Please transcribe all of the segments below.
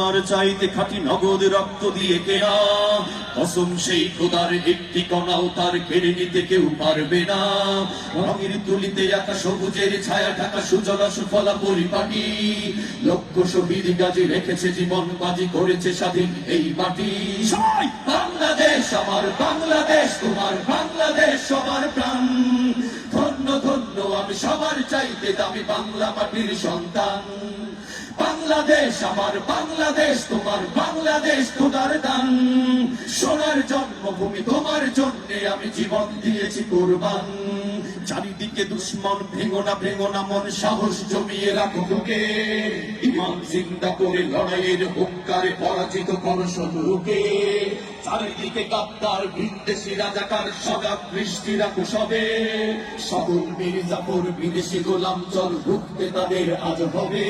সোনার চাইতে খাঁটি নগদ রক্ত দিয়ে কেনা। কসম সেই খোদার একটি কণাও তার কেড়ে নিতে কেউ পারবে না। রঙের তুলিতে একা সবুজের ছায়া ঢাকা সুজলা সুফলা পরিপাটি। লক্ষ শহীদ গাজী রেখেছে জীবন বাজি করেছে স্বাধীন এই মাটি। সবাই! বাংলাদেশ আমার বাংলাদেশ তোমার বাংলাদেশ সবার প্রাণ। সবার চাইতে দামি বাংলা মাটির সন্তান। বাংলাদেশ আমার, বাংলাদেশ তোমার বাংলাদেশ তোমার দান। সোনার জন্মভূমি তোমার জন্যে। আমি জীবন দিয়েছি কোরবান। চারিদিকে দুশ্মন ভেঙো না মন সাহস জমিয়ে রাখো বুকে। ইমান চিন্তা করে লড়াইয়ের হুঙ্কারে পরাজিত করো শত্রুকে। চারিদিকে গাদ্দার বিদেশি রাজাকার সদা বৃষ্টি রাখো সবে। সকল মির্জাপুর বিদেশি গোলাম চল ভুগতে তাদের আজ হবে।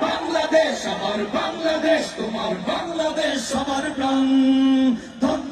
বাংলাদেশ, আমার বাংলাদেশ, তোমার বাংলাদেশ, আমার প্রাণ।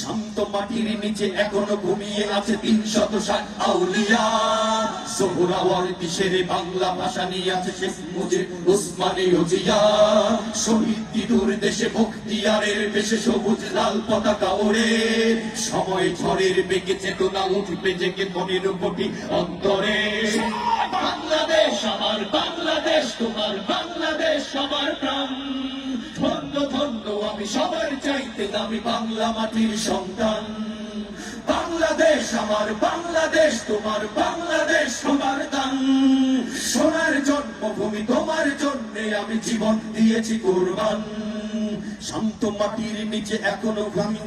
শান্ত মাটির নিচে এখনও ঘুমিয়ে আছে তিন শত ষাট আউলিয়া। সোহরাওয়ার দিশেরে বাংলা ভাষা নিয়ে আছে শেখ মুজিব, উসমানী ওজিয়া শহীদ দিদুর দেশে বখতিয়ারের দেশে সবুজ লাল পতাকা ওড়ে। সময় ঝড়ের বেগে চেতনা উঠবে জেগে মনের কোটি অন্তরে। বাংলাদেশ, আমার বাংলাদেশ, তোমার বাংলাদেশ সবার প্রাণ। আমি সবার চাইতে দামি বাংলা মাটির সন্তান। বাংলাদেশ আমার, বাংলাদেশ তোমার, বাংলাদেশ সবার দান। সোনার জন্মভূমি তোমার জন্যে আমি জীবন দিয়েছি কোরবান। শান্ত মাটির নিচে এখনও ঘামি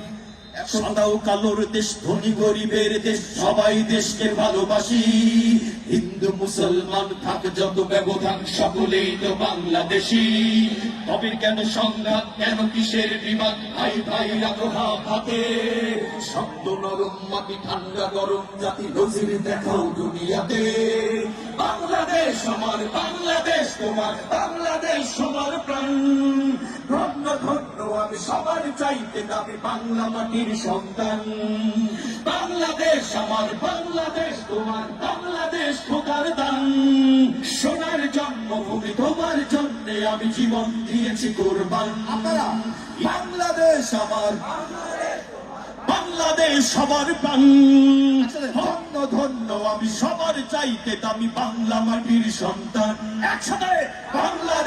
সাদাও কালোর দেশ, ধনী গরিবের দেশ, সবাই দেশকে ভালোবাসি। হিন্দু, মুসলমান, থাক যত ব্যবধান, সকলেই তো বাংলাদেশি। তবে কেন সংঘাত, কেন কিসের বিবাদ? ভাই ভাই, রাখো হাত শব্দ নরম মাটি, ঠান্ডা গরম জাতি, নজির দেখাও দুনিয়াতে। বাংলাদেশ আমার, বাংলাদেশ তোমার, বাংলাদেশ সবার প্রাণ। ধন্য ধন্য আমি সবার চাইতে দাবি বাংলা মাটির সন্তান। বাংলাদেশ আমার বাংলাদেশ তোমার বাংলাদেশ খোদার দান। সোনার জন্মভূমি তোমার জন্যে আমি জীবন দিয়েছি কোরবান। বাংলাদেশ আমার বাংলাদেশ সবার প্রাণ। ধন্য ধন্য আমি সবার চাইতে দামি বাংলা মাটির সন্তান। একসাথে। বাংলাদেশ